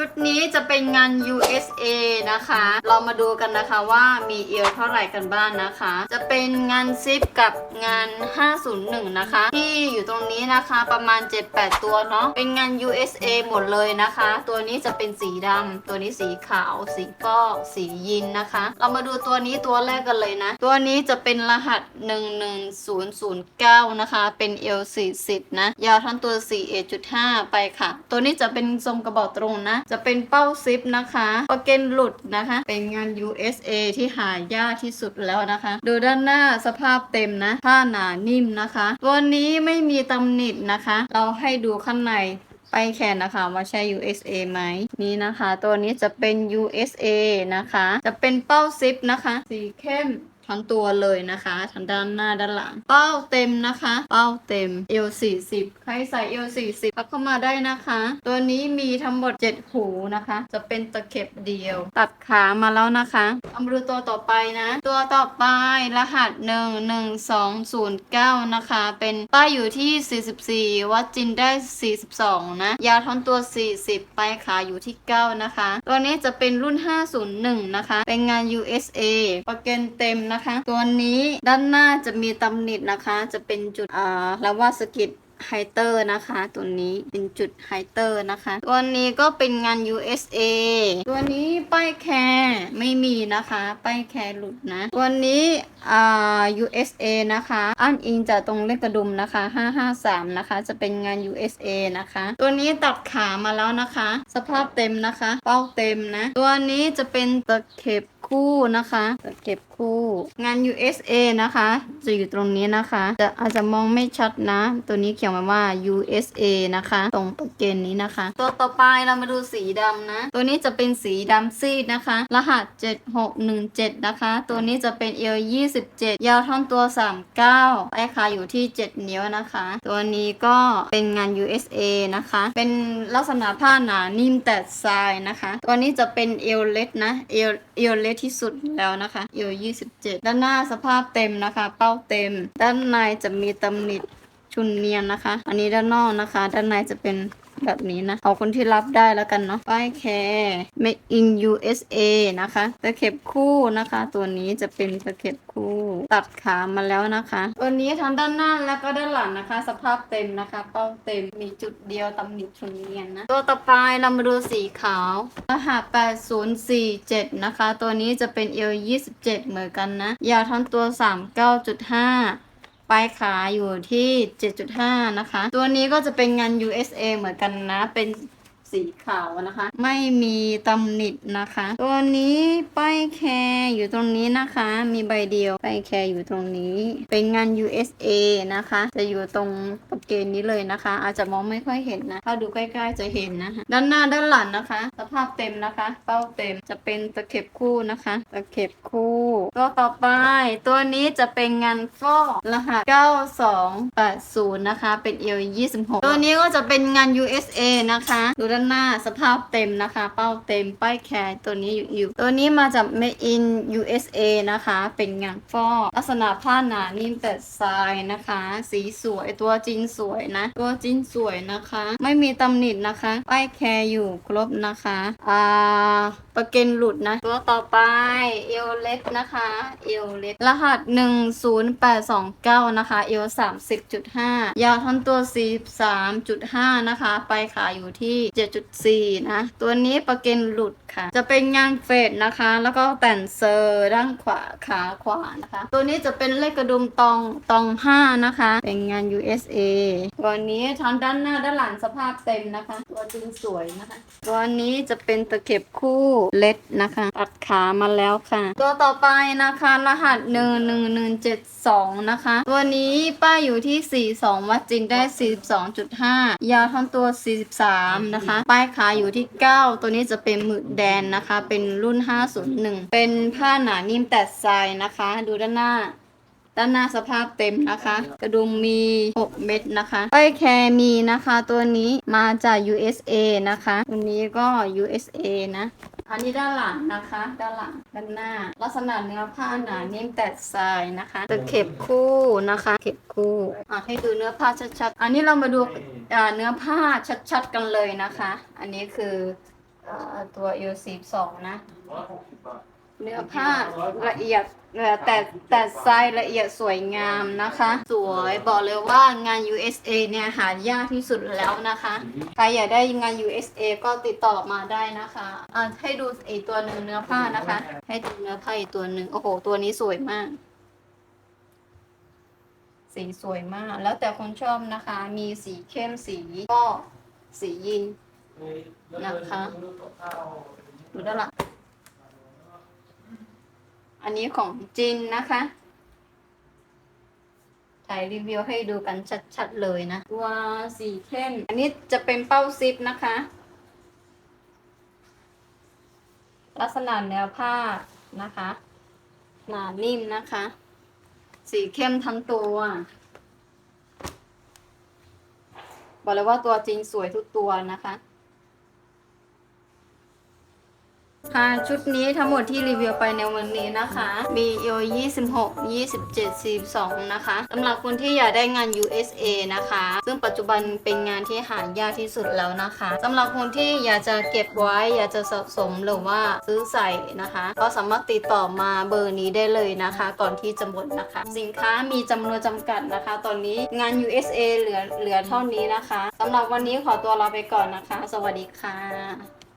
ชุดนี้จะเป็นงาน USA นะคะ เรามาดูกันนะคะว่ามีเอวเท่าไหร่กันบ้างนะคะ จะเป็นงานซิปกับงาน 501 นะคะ ที่อยู่ตรงนี้นะคะประมาณ 7-8 ตัวเนาะ เป็นงาน USA หมดเลยนะคะ ตัวนี้จะเป็นสีดำตัวนี้สีขาว สีฟอกสียินนะคะ เรามาดูตัวนี้ตัวแรกกันเลยนะ ตัวนี้จะเป็นรหัส 11009 นะคะ เป็นเอล40 นะ ยาวทั้งตัว 4A.5 ไปค่ะ ตัวนี้จะเป็นทรงกระบอกตรงนะจะเป็นเป้าซิปนะคะประเกนหลุดนะคะ เป็นงาน USA ที่หายากที่สุดแล้วนะคะ ดูด้านหน้าสภาพเต็มนะ ผ้าหนานิ่มนะคะ ตัวนี้ไม่มีตำหนินะคะ เราให้ดูข้างในไปแขนนะคะว่าใช่ USA ไหมนี่นะคะ ตัวนี้จะเป็น USA นะคะ จะเป็นเป้าซิปนะคะ สีเข้ม ทั้งตัวเลยนะคะทั้งด้านหน้าด้านหลัง เป้าเต็มนะคะ เป้าเต็ม L 4 0ใครใส่ L 4 0พักเข้ามาได้นะคะ ตัวนี้มีทั้งหมด7หูนะคะ จะเป็นตะเข็บเดียว ตัดขามาแล้วนะคะเอามาดูตัวต่อไปนะ ตัวต่อไปรหัส1 1 2 0 9นะคะ เป็นป้ายอยู่ที่44วัดจินได้42นะ ยาวทั้งตัว 40 ไปขาอยู่ที่ 9 นะคะ ตัวนี้จะเป็นรุ่น 501 นะคะ เป็นงาน USA ประเกันเต็มนะคะตัวนี้ด้านหน้าจะมีตำหนินะคะ จะเป็นจุดอ่าแล้วว่าสกิดไฮเตอร์นะคะ ตัวนี้เป็นจุดไฮเตอร์นะคะ ตัวนี้ก็เป็นงาน USA ตัวนี้ป้ายแคร์ไม่มีนะคะ ป้ายแคร์หลุดนะ ตัวนี้อ่า USA นะคะอ้างอิงจากตรงเลขกระดุมนะคะ 553 นะคะ จะเป็นงาน USA นะคะ ตัวนี้ตัดขามาแล้วนะคะ สภาพเต็มนะคะเป้าเต็มนะ ตัวนี้จะเป็นตะเข็บ คู่นะคะ ตะเข็บคู่งาน USA นะคะ จะอยู่ตรงนี้นะคะจะอาจจะมองไม่ชัดนะ ตัวนี้เขียนมาว่า USA นะคะ ตรงประเกนนี้นะคะ ตัวต่อไปเรามาดูสีดำนะ ตัวนี้จะเป็นสีดำซีดนะคะ รหัส 7617 นะคะ ตัวนี้จะเป็น L 27 ยาวท่อนตัว 39ไปขาอยู่ที่ 7 นิ้วนะคะ ตัวนี้ก็เป็นงาน USA นะคะ เป็นลักษณะผ้าหนานิ่มแต่ทรายนะคะ ตัวนี้จะเป็นเอลเล็นะ เอลเอลเล็ที่สุดแล้วนะคะเอล27 ด้านหน้าสภาพเต็มนะคะ เป้าเต็ม ด้านในจะมีตำหนิชุนเนียนนะคะ อันนี้ด้านนอกนะคะ ด้านในจะเป็น แบบนี้นะ เอาคนที่รับได้แล้วกันเนาะป้ายแคร์ made in USA นะคะตะเข็บคู่นะคะ ตัวนี้จะเป็นตะเข็บคู่ ตัดขามาแล้วนะคะตัวนี้ทั้งด้านหน้าแล้วก็ด้านหลังนะคะ สภาพเต็มนะคะ เป้าเต็มมีจุดเดียวตำหนิชุนเนียนนะ ตัวต่อไปเรามาดูสีขาวรหัส8047 นะคะ ตัวนี้จะเป็น L 27 เหมือนกันนะยาวทั้งตัว 39.5 ปลายขาอยู่ที่ 7.5 นะคะ ตัวนี้ก็จะเป็นงาน USA เหมือนกันนะ เป็น สีขาวนะคะ ไม่มีตำหนินะคะ ตัวนี้ป้ายแคร์อยู่ตรงนี้นะคะ มีใบเดียวป้ายแคร์อยู่ตรงนี้ เป็นงาน USA นะคะ จะอยู่ตรงประเกณฑ์นี้เลยนะคะ อาจจะมองไม่ค่อยเห็นนะถ้าดูใกล้ๆจะเห็นนะคะด้านหน้าด้านหลังนะคะ สภาพเต็มนะคะ เป้าเต็มจะเป็นตะเข็บคู่นะคะตะเข็บคู่ตัวต่อไป ตัวนี้จะเป็นงานฟอกรหัส 9280 นะคะ เป็นเอล26 ตัวนี้ก็จะเป็นงาน USA นะคะดูด้านหน้าสภาพเต็มนะคะ เป้าเต็มป้ายแคร์ตัวนี้อยู่อยู่ตัวนี้มาจาก Made in USA นะคะ เป็นงานฟอกลักษณะผ้าหนานิ่มแต่ทรายนะคะ สีสวยตัวจริงสวยนะ ตัวจริงสวยนะคะ ไม่มีตำหนินะคะป้ายแคร์อยู่ครบนะคะอ่าประเกนหลุดนะ ตัวต่อไปเอลเล็กนะคะเอลเล็กรหัส 10829 นะคะเอล30.5 ยาวทั้งตัว 43.5 นะคะ ไปขาอยู่ที่7.4 นะ ตัวนี้ประเกนหลุดค่ะ จะเป็นงานเฟดนะคะ แล้วก็แต่นเซอร์ด้านขวาขาขวานะคะ ตัวนี้จะเป็นเลขกระดุมตองตอง5นะคะ เป็นงาน USA ตัวนี้ทั้งด้านหน้าด้านหลังสภาพเต็มนะคะ ตัวจริงสวยนะคะ ตัวนี้จะเป็นตะเข็บคู่เล็ดนะคะตัดขามาแล้วค่ะ ตัวต่อไปนะคะ รหัส11172นะคะ ตัวนี้ป้ายอยู่ที่42วัดจริงได้42.5ยาวทั้งตัว43นะคะ ป้ายขาอยู่ที่9ตัวนี้จะเป็นหมึกแดนนะคะ เป็นรุ่น 501 เป็นผ้าหนานิ่มแต่ทรายนะคะ ดูด้านหน้า ด้านหน้าสภาพเต็มนะคะ กระดุมมี 6 เม็ดนะคะป้ายแคร์มีนะคะ ตัวนี้มาจาก USA นะคะตัวนี้ก็ USA นะอันนี้ด้านหลังนะคะ ด้านหลังด้านหน้า ลักษณะเนื้อผ้าหนานิ่มแต่ทรายนะคะตะเข็บคู่นะคะ เข็บคู่อะให้ดูเนื้อผ้าชัดๆ อันนี้เรามาดูเนื้อผ้าชัดๆกันเลยนะคะ อันนี้คือ อ่าตัว L 4 2นะ เนื้อผ้าละเอียดเอ่อแต่แต่ไซส์ละเอียดสวยงามนะคะ สวยบอกเลยว่างาน USA เนี่ยหายากที่สุดแล้วนะคะ ใครอยากได้งาน USA ก็ติดต่อมาได้นะคะอะให้ดูอีกตัวหนึ่งเนื้อผ้านะคะ ให้ดูเนื้อผ้าอีกตัวหนึ่งโอ้โห ตัวนี้สวยมาก สีสวยมาก แล้วแต่คนชอบนะคะ มีสีเข้มสีก็สียิน นะคะดูด้านหลังอันนี้ของจินนะคะถ่ายรีวิวให้ดูกันชัดๆเลยนะ ตัวสีเข้ม อันนี้จะเป็นเป้าซิปนะคะ ลักษณะเนื้อผ้านะคะ หนานิ่มนะคะ สีเข้มทั้งตัวบอกเลยว่าตัวจริงสวยทุกตัวนะคะ ค่ะชุดนี้ทั้งหมดที่รีวิวไปในวันนี้นะคะ มี EO 26 27 42 นะคะสำหรับคนที่อยากได้งาน USA นะคะ ซึ่งปัจจุบันเป็นงานที่หายากที่สุดแล้วนะคะสำหรับคนที่อยากจะเก็บไว้ อยากจะสะสมหรือว่าซื้อใส่นะคะ ก็สามารถติดต่อมาเบอร์นี้ได้เลยนะคะ ก่อนที่จะหมดนะคะ สินค้ามีจำนวนจำกัดนะคะ ตอนนี้งาน USA เหลือเหลือเท่านี้นะคะสำหรับวันนี้ขอตัวลาไปก่อนนะคะ สวัสดีค่ะ